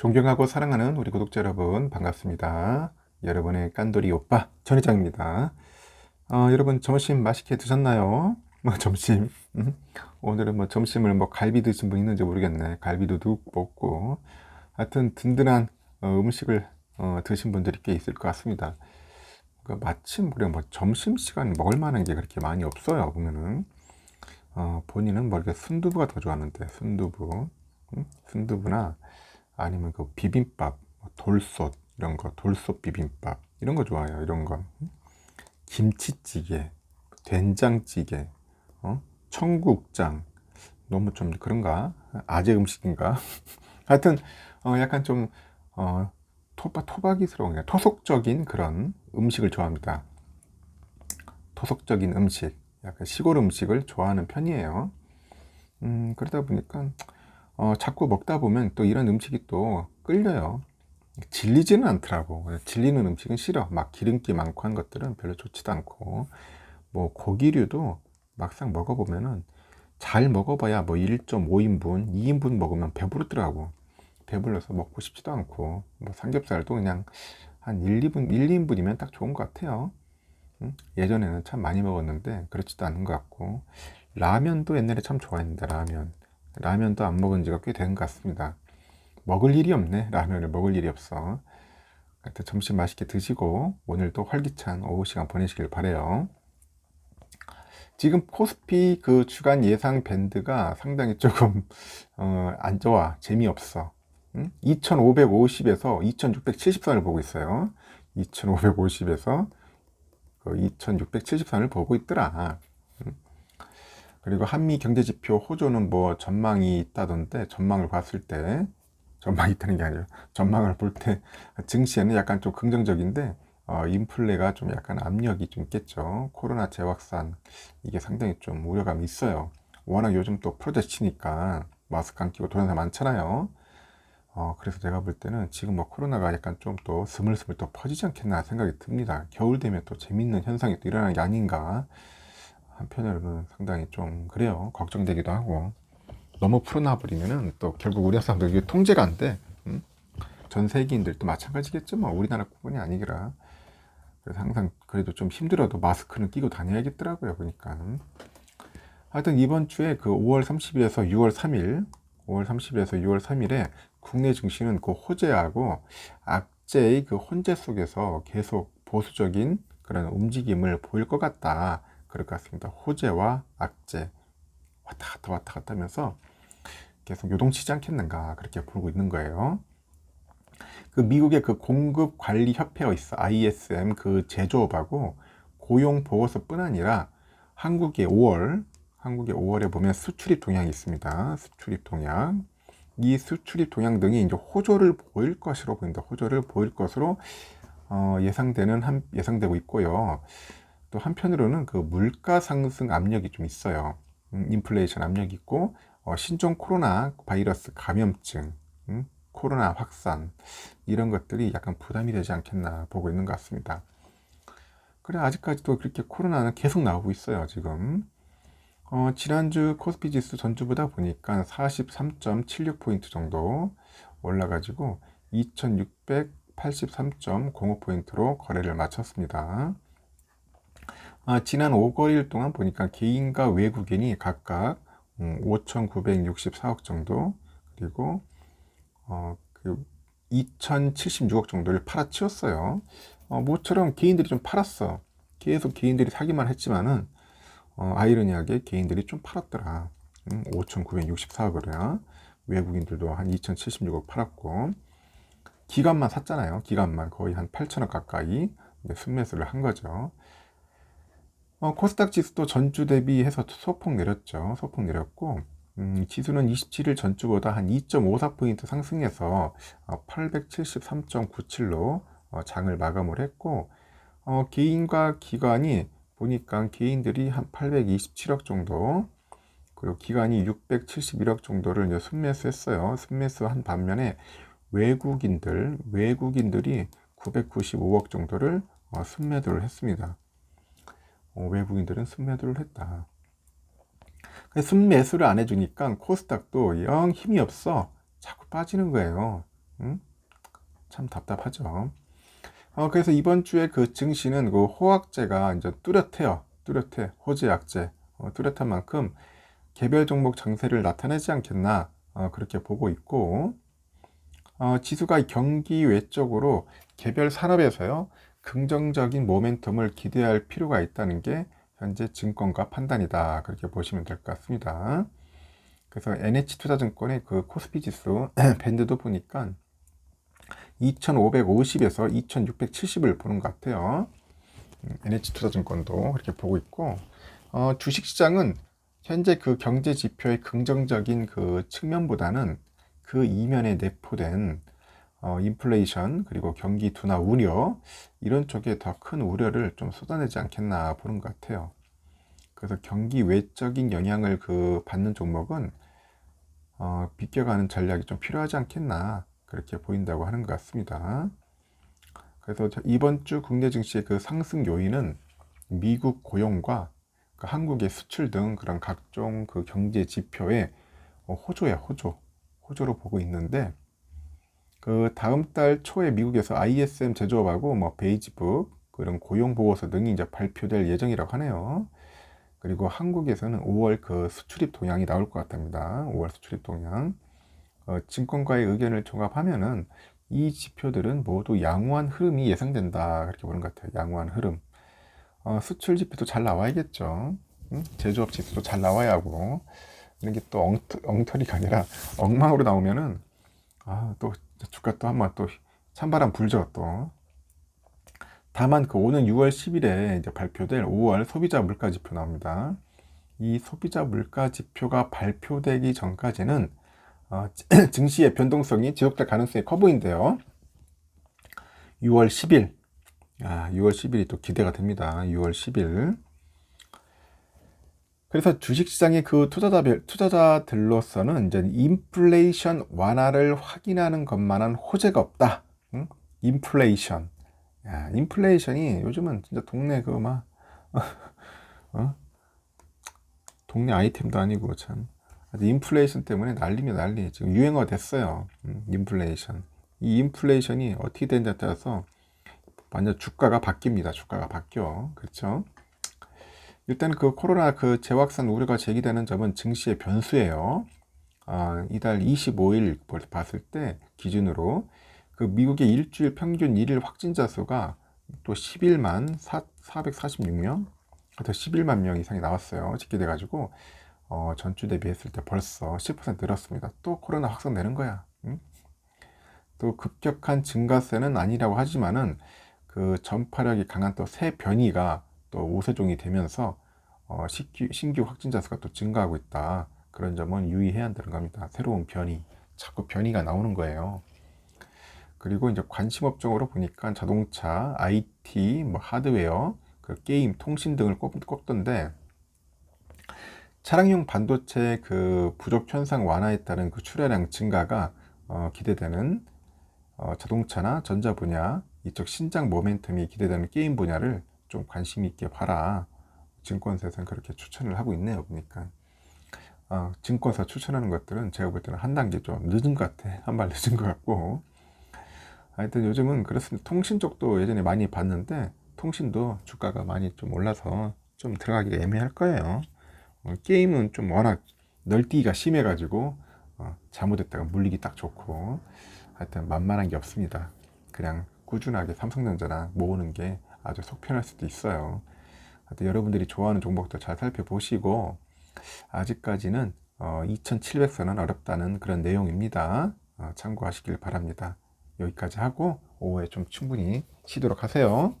존경하고 사랑하는 우리 구독자 여러분 반갑습니다. 여러분의 깐돌이 오빠 전회장입니다. 어, 여러분 점심 맛있게 드셨나요? 뭐 점심 음? 오늘은 뭐 점심을 뭐 갈비 드신 분 있는지 모르겠네. 갈비도 둑 먹고 하여튼 든든한 어, 음식을 어, 드신 분들이 꽤 있을 것 같습니다. 그 마침 그래 뭐 점심 시간 먹을 만한 게 그렇게 많이 없어요 보면은 어, 본인은 뭐 이렇게 순두부가 더 좋아하는데 순두부 음? 순두부나 아니면 그 비빔밥, 뭐 돌솥 이런 거, 돌솥 비빔밥 이런 거 좋아해요. 이런 거. 김치찌개, 된장찌개, 어? 청국장 너무 좀 그런가? 아재 음식인가? 하여튼 어, 약간 좀 어, 토박 토박이스러운 토속적인 그런 음식을 좋아합니다. 토속적인 음식, 약간 시골 음식을 좋아하는 편이에요. 음, 그러다 보니까 어, 자꾸 먹다 보면 또 이런 음식이 또 끌려요. 질리지는 않더라고. 질리는 음식은 싫어. 막 기름기 많고 한 것들은 별로 좋지도 않고. 뭐 고기류도 막상 먹어보면은 잘 먹어봐야 뭐 1.5인분, 2인분 먹으면 배부르더라고. 배불러서 먹고 싶지도 않고. 뭐 삼겹살도 그냥 한 1, 2분, 1, 2인분이면 딱 좋은 것 같아요. 응? 예전에는 참 많이 먹었는데 그렇지도 않은 것 같고. 라면도 옛날에 참 좋아했는데 라면. 라면도 안 먹은 지가 꽤 된 것 같습니다. 먹을 일이 없네. 라면을 먹을 일이 없어. 하여튼 점심 맛있게 드시고 오늘도 활기찬 오후 시간 보내시길 바래요. 지금 코스피 그 주간 예상 밴드가 상당히 조금 어, 안 좋아. 재미없어. 응? 2550에서 2670선을 보고 있어요. 2550에서 그 2670선을 보고 있더라. 그리고 한미 경제지표 호조는 뭐 전망이 있다던데 전망을 봤을 때 전망이 있다는 게 아니라 전망을 볼 때 증시에는 약간 좀 긍정적인데 어, 인플레가 좀 약간 압력이 좀 있겠죠. 코로나 재확산 이게 상당히 좀 우려감이 있어요. 워낙 요즘 또 프로젝트 치니까 마스크 안 끼고 사람 많잖아요. 어, 그래서 제가 볼 때는 지금 뭐 코로나가 약간 좀 또 스물스물 또 퍼지지 않겠나 생각이 듭니다. 겨울 되면 또 재밌는 현상이 또 일어나는 게 아닌가. 한편으로는 상당히 좀 그래요. 걱정되기도 하고 너무 풀어놔 버리면은 또 결국 우리나라 사람들 이게 통제가 안 돼. 응? 전 세계인들도 마찬가지겠죠. 뭐 우리나라뿐이 아니라 그래서 항상 그래도 좀 힘들어도 마스크는 끼고 다녀야겠더라고요. 보니까 하여튼 이번 주에 그 5월 30일에서 6월 3일 5월 30일에서 6월 3일에 국내 증시는 그 호재하고 악재의 그 혼재 속에서 계속 보수적인 그런 움직임을 보일 것 같다. 그럴 것 같습니다. 호재와 악재 왔다 갔다 왔다 갔다 하면서 계속 요동치지 않겠는가 그렇게 보고 있는 거예요. 그 미국의 그 공급 관리 협회가 있어 ISM 그 제조업하고 고용 보고서뿐 아니라 한국의 5월 한국의 5월에 보면 수출입 동향이 있습니다. 수출입 동향 이 수출입 동향 등이 이제 호조를 보일 것으로 보인다. 호조를 보일 것으로 어, 예상되는 한, 예상되고 있고요. 또 한편으로는 그 물가 상승 압력이 좀 있어요. 음, 인플레이션 압력이 있고 어, 신종 코로나 바이러스 감염증, 음, 코로나 확산 이런 것들이 약간 부담이 되지 않겠나 보고 있는 것 같습니다. 그래 아직까지도 그렇게 코로나는 계속 나오고 있어요 지금. 어, 지난주 코스피 지수 전주보다 보니까 43.76포인트 정도 올라가지고 2683.05포인트로 거래를 마쳤습니다. 아, 지난 5거일 동안 보니까 개인과 외국인이 각각 음, 5,964억 정도 그리고 어, 그 2,076억 정도를 팔아치웠어요. 어, 모처럼 개인들이 좀 팔았어. 계속 개인들이 사기만 했지만은 어, 아이러니하게 개인들이 좀 팔았더라. 음, 5,964억을요. 외국인들도 한 2,076억 팔았고 기간만 샀잖아요. 기간만 거의 한 8천억 가까이 순매수를 한 거죠. 어, 코스닥 지수도 전주 대비해서 소폭 내렸죠. 소폭 내렸고, 음, 지수는 27일 전주보다 한 2.54포인트 상승해서 어, 873.97로 어, 장을 마감을 했고, 어, 개인과 기관이 보니까 개인들이 한 827억 정도, 그리고 기관이 671억 정도를 이제 순매수 했어요. 순매수 한 반면에 외국인들, 외국인들이 995억 정도를 어, 순매도를 했습니다. 어, 외국인들은 순매도를 했다. 순매수를 안 해주니까 코스닥도 영 힘이 없어. 자꾸 빠지는 거예요. 음? 참 답답하죠. 어, 그래서 이번 주에 그 증시는 그 호황제가 이제 뚜렷해요. 뚜렷해. 호재 약재. 어, 뚜렷한 만큼 개별 종목 장세를 나타내지 않겠나. 어, 그렇게 보고 있고, 어, 지수가 경기 외적으로 개별 산업에서요, 긍정적인 모멘텀을 기대할 필요가 있다는 게 현재 증권가 판단이다. 그렇게 보시면 될 것 같습니다. 그래서 NH투자증권의 그 코스피 지수 밴드도 보니까 2550에서 2670을 보는 것 같아요. 음, NH투자증권도 그렇게 보고 있고, 어, 주식시장은 현재 그 경제 지표의 긍정적인 그 측면보다는 그 이면에 내포된 어, 인플레이션 그리고 경기 둔화 우려 이런 쪽에 더 큰 우려를 좀 쏟아내지 않겠나 보는 것 같아요. 그래서 경기 외적인 영향을 그 받는 종목은 어, 비껴가는 전략이 좀 필요하지 않겠나 그렇게 보인다고 하는 것 같습니다. 그래서 이번 주 국내 증시의 그 상승 요인은 미국 고용과 그 한국의 수출 등 그런 각종 그 경제 지표의 어, 호조야 호조 호조로 보고 있는데 그 다음 달 초에 미국에서 ISM 제조업하고 뭐 베이지북 그런 고용 보고서 등이 이제 발표될 예정이라고 하네요. 그리고 한국에서는 5월 그 수출입 동향이 나올 것 같답니다. 5월 수출입 동향. 어, 증권가의 의견을 종합하면은 이 지표들은 모두 양호한 흐름이 예상된다. 그렇게 보는 것 같아요. 양호한 흐름. 어, 수출 지표도 잘 나와야겠죠. 응? 제조업 지수도 잘 나와야 하고. 이런 게 또 엉터리가 아니라 엉망으로 나오면은 아, 또 주가 또 한번 또 찬바람 불죠 또. 다만 그 오는 6월 10일에 이제 발표될 5월 소비자 물가 지표 나옵니다. 이 소비자 물가 지표가 발표되기 전까지는 어, 증시의 변동성이 지속될 가능성이 커 보인대요. 6월 10일, 아, 6월 10일이 또 기대가 됩니다. 6월 10일. 그래서 주식시장의 그 투자자별, 투자자들로서는 이제 인플레이션 완화를 확인하는 것만한 호재가 없다. 응? 인플레이션. 야, 인플레이션이 요즘은 진짜 동네 그 막, 어? 동네 아이템도 아니고 참. 인플레이션 때문에 난리면 난리. 지금 유행어 됐어요. 음, 인플레이션. 이 인플레이션이 어떻게 되느냐에 따라서 완전 주가가 바뀝니다. 주가가 바뀌어. 그렇죠? 일단 그 코로나 그 재확산 우려가 제기되는 점은 증시의 변수예요. 아, 이달 25일 봤을 때 기준으로 그 미국의 일주일 평균 일일 확진자 수가 또 11만 4, 446명, 더 11만 명 이상이 나왔어요. 집계돼 가지고 어, 전주 대비했을 때 벌써 10% 늘었습니다. 또 코로나 확산되는 거야. 응? 또 급격한 증가세는 아니라고 하지만은 그 전파력이 강한 또 새 변이가 또 우세종이 되면서 어, 신규, 신규 확진자 수가 또 증가하고 있다. 그런 점은 유의해야 한다는 겁니다. 새로운 변이, 자꾸 변이가 나오는 거예요. 그리고 이제 관심 업종으로 보니까 자동차, IT, 뭐 하드웨어, 그 게임, 통신 등을 꼽, 꼽던데 차량용 반도체 그 부족 현상 완화에 따른 그 출하량 증가가 어, 기대되는 어, 자동차나 전자 분야 이쪽 신장 모멘텀이 기대되는 게임 분야를 좀 관심 있게 봐라. 증권사에서는 그렇게 추천을 하고 있네요. 보니까. 어, 증권사 추천하는 것들은 제가 볼 때는 한 단계 좀 늦은 것 같아. 한 발 늦은 것 같고. 하여튼 요즘은 그렇습니다. 통신 쪽도 예전에 많이 봤는데, 통신도 주가가 많이 좀 올라서 좀 들어가기가 애매할 거예요. 어, 게임은 좀 워낙 널뛰기가 심해가지고, 어, 잘못했다가 물리기 딱 좋고, 하여튼 만만한 게 없습니다. 그냥 꾸준하게 삼성전자나 모으는 게 아주 속 편할 수도 있어요. 하여튼 여러분들이 좋아하는 종목도 잘 살펴보시고 아직까지는 어, 2700선은 어렵다는 그런 내용입니다. 어, 참고하시길 바랍니다. 여기까지 하고 오후에 좀 충분히 쉬도록 하세요.